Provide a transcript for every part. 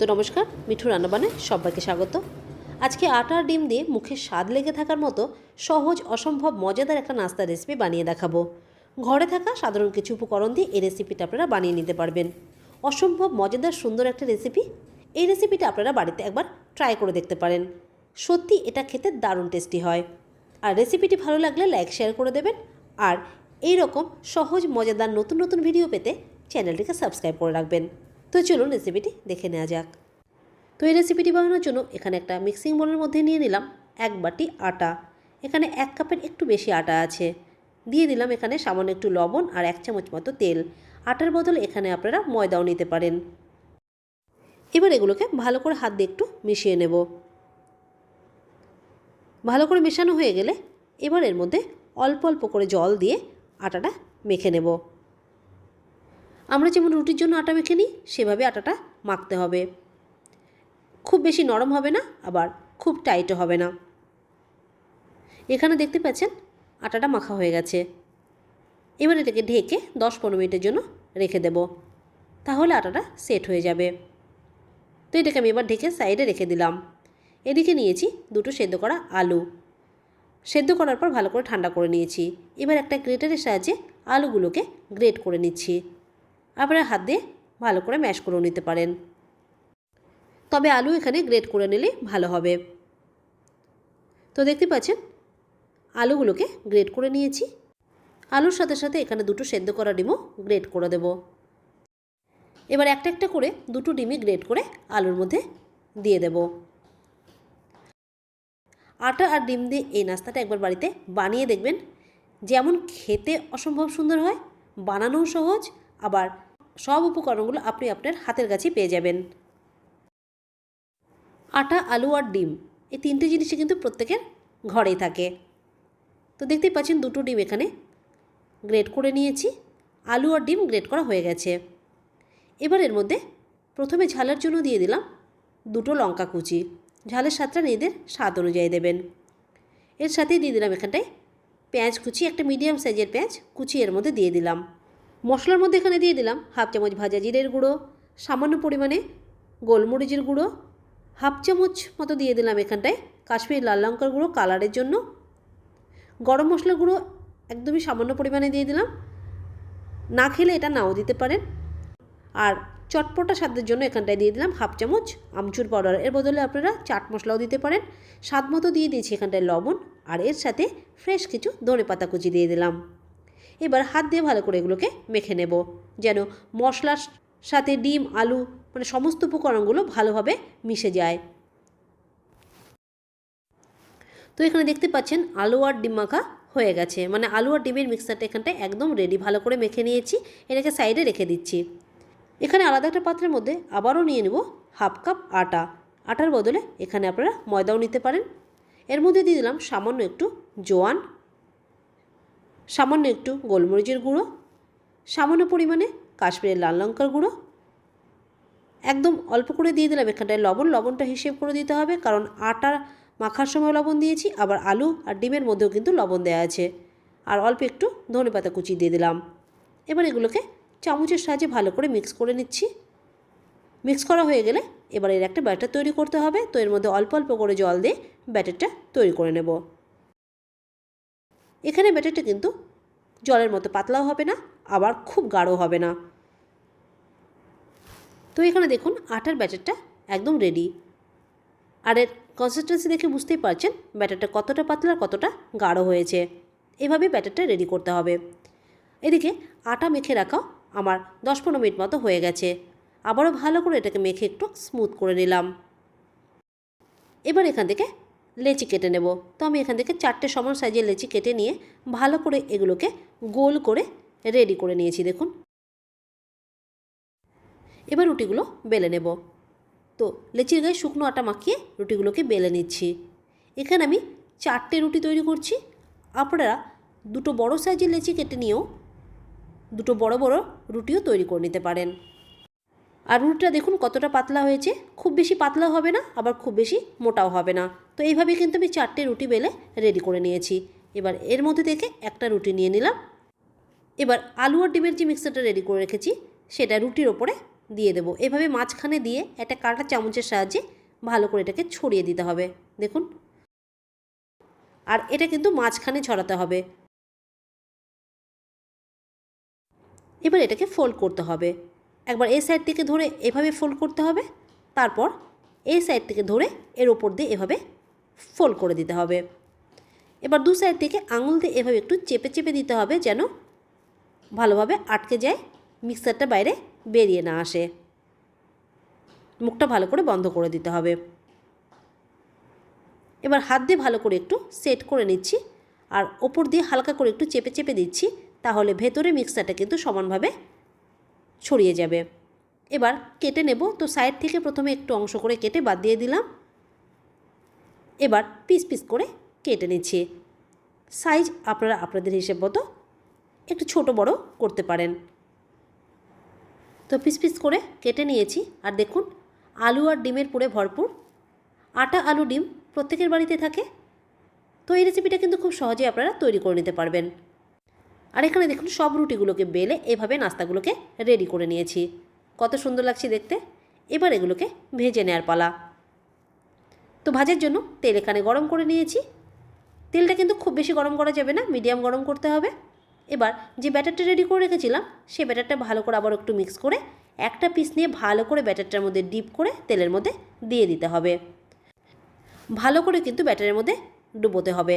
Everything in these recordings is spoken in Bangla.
তো নমস্কার, মিঠু রান্নাবানে সবাইকে স্বাগত। আজকে আটার ডিম দিয়ে মুখে স্বাদ লেগে থাকার মতো সহজ, অসম্ভব, মজাদার একটা নাস্তার রেসিপি বানিয়ে দেখাবো। ঘরে থাকা সাধারণ কিছু উপকরণ দিয়ে এই রেসিপিটা আপনারা বানিয়ে নিতে পারবেন। অসম্ভব, মজাদার, সুন্দর একটা রেসিপি এই রেসিপিটা আপনারা বাড়িতে একবার ট্রাই করে দেখতে পারেন। সত্যি এটা খেতে দারুণ টেস্টি হয়। আর রেসিপিটি ভালো লাগলে লাইক শেয়ার করে দেবেন। আর এই রকম সহজ, মজাদার, নতুন নতুন ভিডিও পেতে চ্যানেলটিকে সাবস্ক্রাইব করে রাখবেন। তো চলুন রেসিপিটি দেখে নেওয়া যাক। তো এই রেসিপিটি বানানোর জন্য এখানে একটা মিক্সিং বোলের মধ্যে নিয়ে নিলাম এক বাটি আটা। এখানে এক কাপের একটু বেশি আটা আছে। দিয়ে দিলাম এখানে সামান্য একটু লবণ আর এক চামচ মতো তেল। আটার বদলে এখানে আপনারা ময়দাও নিতে পারেন। এবার এগুলোকে ভালো করে হাত দিয়ে একটু মিশিয়ে নেব। ভালো করে মেশানো হয়ে গেলে এবার এর মধ্যে অল্প অল্প করে জল দিয়ে আটাটা মেখে নেব। আমরা যেমন রুটির জন্য আটা মেখে নিই, সেভাবে আটাটা মাখতে হবে। খুব বেশি নরম হবে না, আবার খুব টাইটও হবে না। এখানে দেখতে পাচ্ছেন, আটাটা মাখা হয়ে গেছে। এবার এটাকে ঢেকে দশ পনেরো মিনিটের জন্য রেখে দেব। তাহলে আটাটা সেট হয়ে যাবে। তো এটাকে আমি এবার ঢেকে সাইডে রেখে দিলাম। এদিকে নিয়েছি দুটো সেদ্ধ করা আলু। সেদ্ধ করার পর ভালো করে ঠান্ডা করে নিয়েছি। এবার একটা গ্রেটারের সাহায্যে আলুগুলোকে গ্রেট করে নিচ্ছি। আপনারা হাত দিয়ে ভালো করে ম্যাশ করেও নিতে পারেন। তবে আলু এখানে গ্রেট করে নিলে ভালো হবে। তো দেখতে পাচ্ছেন, আলুগুলোকে গ্রেট করে নিয়েছি। আলুর সাথে সাথে এখানে দুটো সেদ্ধ করা ডিমও গ্রেট করে দেব। এবার একটা একটা করে দুটো ডিমই গ্রেট করে আলুর মধ্যে দিয়ে দেব। আটা আর ডিম দিয়ে এই নাস্তাটা একবার বাড়িতে বানিয়ে দেখবেন। যেমন খেতে অসম্ভব সুন্দর হয়, বানানোও সহজ, আবার সব উপকরণগুলো আপনি আপনার হাতের কাছে পেয়ে যাবেন। আটা, আলু আর ডিম, এই তিনটে জিনিসই কিন্তু প্রত্যেকের ঘরেই থাকে। তো দেখতেই পাচ্ছেন দুটো ডিম এখানে গ্রেট করে নিয়েছি, আলু আর ডিম গ্রেট করা হয়ে গেছে। এবার এর মধ্যে প্রথমে ঝালের জন্য দিয়ে দিলাম দুটো লঙ্কা কুচি। ঝালের স্বাদটা নিজেদের স্বাদ অনুযায়ী দেবেন। এর সাথেই দিয়ে দিলাম এখানটায় পেঁয়াজ কুচি, একটা মিডিয়াম সাইজের পেঁয়াজ কুচি এর মধ্যে দিয়ে দিলাম। মশলার মধ্যে এখানে দিয়ে দিলাম হাফ চামচ ভাজা জিরের গুঁড়ো, সামান্য পরিমাণে গোলমরিচের গুঁড়ো, হাফ চামচ মতো দিয়ে দিলাম এখানটায় কাশ্মীর লাল লঙ্কার গুঁড়ো কালারের জন্য। গরম মশলার গুঁড়ো একদমই সামান্য পরিমাণে দিয়ে দিলাম। না খেলে এটা নাও দিতে পারেন। আর চটপটা স্বাদের জন্য এখানটায় দিয়ে দিলাম হাফ চামচ আমচুর পাউডার। এর বদলে আপনারা চাট মশলাও দিতে পারেন। স্বাদ মতো দিয়ে দিয়েছি এখানটায় লবণ। আর এর সাথে ফ্রেশ কিছু ধনে পাতা কুচি দিয়ে দিলাম। এবার হাত দিয়ে ভালো করে এগুলোকে মেখে নেব। যেন মশলার সাথে ডিম, আলু মানে সমস্ত উপকরণগুলো ভালোভাবে মিশে যায়। তো এখানে দেখতে পাচ্ছেন আলু আর ডিম মাখা হয়ে গেছে। মানে আলু আর ডিমের মিক্সারটা এখানটায় একদম রেডি ভালো করে মেখে নিয়েছি। এটাকে সাইডে রেখে দিচ্ছি। এখানে আলাদা একটা পাত্রের মধ্যে আবারও নিয়ে নেব হাফ কাপ আটা। আটার বদলে এখানে আপনারা ময়দাও নিতে পারেন। এর মধ্যে দিয়ে দিলাম সামান্য একটু জোয়ান। সামান্য একটু গোলমরিচের গুঁড়ো, সামান্য পরিমাণে কাশ্মীরের লাল লঙ্কার গুঁড়ো। একদম অল্প করে দিয়ে দিলাম এখানটায় লবণ। লবণটা হিসেব করে দিতে হবে, কারণ আটা মাখার সময় লবণ দিয়েছি, আবার আলু আর ডিমের মধ্যেও কিন্তু লবণ দেওয়া আছে। আর অল্প একটু ধনে পাতা কুচি দিয়ে দিলাম। এবার এগুলোকে চামচের সাহায্যে ভালো করে মিক্স করে নিচ্ছি। মিক্স করা হয়ে গেলে এবার এর একটা ব্যাটার তৈরি করতে হবে। তো এর মধ্যে অল্প অল্প করে জল দিয়ে ব্যাটারটা তৈরি করে নেব। এখানে ব্যাটারটা কিন্তু জলের মতো পাতলাও হবে না, আবার খুব গাঢ় হবে না। তো এখানে দেখুন, আটার ব্যাটারটা একদম রেডি আর এর কনসিস্টেন্সি দেখে বুঝতেই পারছেন, ব্যাটারটা কতটা পাতলা কতটা গাঢ় হয়েছে। এভাবে ব্যাটারটা রেডি করতে হবে। এদিকে আটা মেখে রাখাও আমার দশ পনেরো মিনিট মতো হয়ে গেছে। আবারও ভালো করে এটাকে মেখে একটু স্মুথ করে নিলাম। এবার এখান থেকে লেচি কেটে নেব। তো আমি এখান থেকে চারটে সমান সাইজের লেচি কেটে নিয়ে ভালো করে এগুলোকে গোল করে রেডি করে নিয়েছি, দেখুন। এবার রুটিগুলো বেলে নেব। তো লেচির গায়ে শুকনো আটা মাখিয়ে রুটিগুলোকে বেলে নিচ্ছি। এখানে আমি চারটে রুটি তৈরি করছি। আপনারা দুটো বড় সাইজের লেচি কেটে নিয়েও দুটো বড় বড় রুটিও তৈরি করে নিতে পারেন। আর রুটিটা দেখুন কতটা পাতলা হয়েছে। খুব বেশি পাতলাও হবে না, আবার খুব বেশি মোটাও হবে না। তো এইভাবে কিন্তু আমি চারটে রুটি বেলে রেডি করে নিয়েছি। এবার এর মধ্যে থেকে একটা রুটি নিয়ে নিলাম। এবার আলু আর ডিমের যে মিক্সারটা রেডি করে রেখেছি, সেটা রুটির ওপরে দিয়ে দেবো। এভাবে মাঝখানে দিয়ে একটা কাঁটা চামচের সাহায্যে ভালো করে এটাকে ছড়িয়ে দিতে হবে। দেখুন। আর এটা কিন্তু মাঝখানে ছড়াতে হবে। এবার এটাকে ফোল্ড করতে হবে। একবার এই সাইড থেকে ধরে এভাবে ফোল্ড করতে হবে, তারপর এই সাইড থেকে ধরে এর ওপর দিয়ে এভাবে ফোল্ড করে দিতে হবে। এবার দু সাইড থেকে আঙুল দিয়ে এভাবে একটু চেপে চেপে দিতে হবে যেন ভালোভাবে আটকে যায় মিক্সারটা বাইরে বেরিয়ে না আসে। মুখটা ভালো করে বন্ধ করে দিতে হবে। এবার হাত দিয়ে ভালো করে একটু সেট করে নিচ্ছি আর ওপর দিয়ে হালকা করে একটু চেপে চেপে দিচ্ছি, তাহলে ভেতরে মিক্সারটা কিন্তু সমানভাবে ছড়িয়ে যাবে। এবার কেটে নেব, তো সাইড থেকে প্রথমে একটু অংশ করে কেটে বাদ দিয়ে দিলাম। এবার পিস পিস করে কেটে নিচ্ছি। সাইজ আপনারা আপনাদের হিসেব মতো একটু ছোট বড় করতে পারেন। তো পিস পিস করে কেটে নিয়েছি, আর দেখুন আলু আর ডিমের পুরে ভরপুর। আটা, আলু, ডিম প্রত্যেকের বাড়িতে থাকে। তো এই রেসিপিটা কিন্তু খুব সহজে আপনারা তৈরি করে নিতে পারবেন। আর এখানে দেখুন, সব রুটিগুলোকে বেলে এভাবে নাস্তাগুলোকে রেডি করে নিয়েছি। কত সুন্দর লাগছে দেখতে। এবার এগুলোকে ভেজে নেওয়ার পালা। তো ভাজার জন্য তেল এখানে গরম করে নিয়েছি। তেলটা কিন্তু খুব বেশি গরম করা যাবে না মিডিয়াম গরম করতে হবে। এবার যে ব্যাটারটা রেডি করে রেখেছিলাম সেই ব্যাটারটা ভালো করে আবার একটু মিক্স করে একটা পিস নিয়ে ভালো করে ব্যাটারটার মধ্যে ডিপ করে তেলের মধ্যে দিয়ে দিতে হবে। ভালো করে কিন্তু ব্যাটারের মধ্যে ডুবোতে হবে।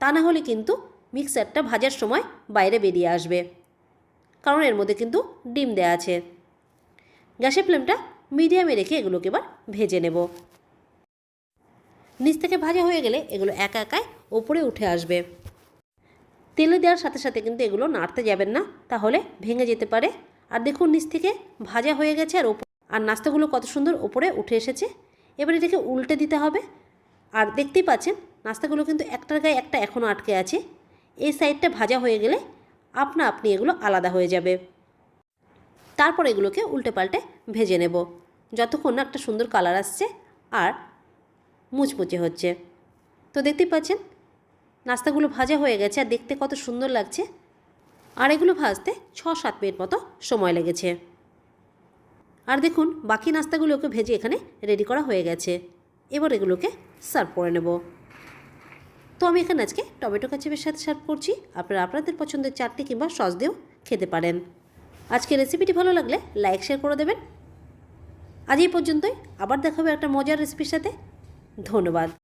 তা না হলে কিন্তু মিক্সারটা ভাজার সময় বাইরে বেরিয়ে আসবে। কারণ এর মধ্যে কিন্তু ডিম দেওয়া আছে। গ্যাসের ফ্লেমটা মিডিয়ামে রেখে এগুলোকে এবার ভেজে নেব। নিচ থেকে ভাজা হয়ে গেলে এগুলো একা একাই ওপরে উঠে আসবে। তেলে দেওয়ার সাথে সাথে কিন্তু এগুলো নাড়তে যাবেন না, তাহলে ভেঙে যেতে পারে। আর দেখুন, নিচ থেকে ভাজা হয়ে গেছে আর ওপর আর নাস্তাগুলো কত সুন্দর ওপরে উঠে এসেছে। এবার এটাকে উল্টে দিতে হবে। আর দেখতেই পাচ্ছেন, নাস্তাগুলো কিন্তু একটার গায়ে একটা এখনও আটকে আছে। এই সাইডটা ভাজা হয়ে গেলে আপনা আপনি এগুলো আলাদা হয়ে যাবে। তারপর এগুলোকে উল্টে পাল্টে ভেজে নেব। যতক্ষণ না একটা সুন্দর কালার আসছে আর মুচমুচে হচ্ছে। তো দেখতেই পাচ্ছেন, নাস্তাগুলো ভাজা হয়ে গেছে আর দেখতে কত সুন্দর লাগছে। আর এগুলো ভাজতে ছ সাত মিনিট মতো সময় লেগেছে। আর দেখুন, বাকি নাস্তাগুলোকে ভেজে এখানে রেডি করা হয়ে গেছে। এবার এগুলোকে সার্ভ করে নেব। তো আমি এখানে আজকে টমেটো কাচিপের সাথে সার্ভ করছি। আপনারা আপনাদের পছন্দের চাটনি কিংবা সস দিয়েও খেতে পারেন। আজকে রেসিপিটি ভালো লাগলে লাইক শেয়ার করে দেবেন। আজ এই পর্যন্তই। আবার দেখা হবে একটা মজার রেসিপির সাথে। ধন্যবাদ।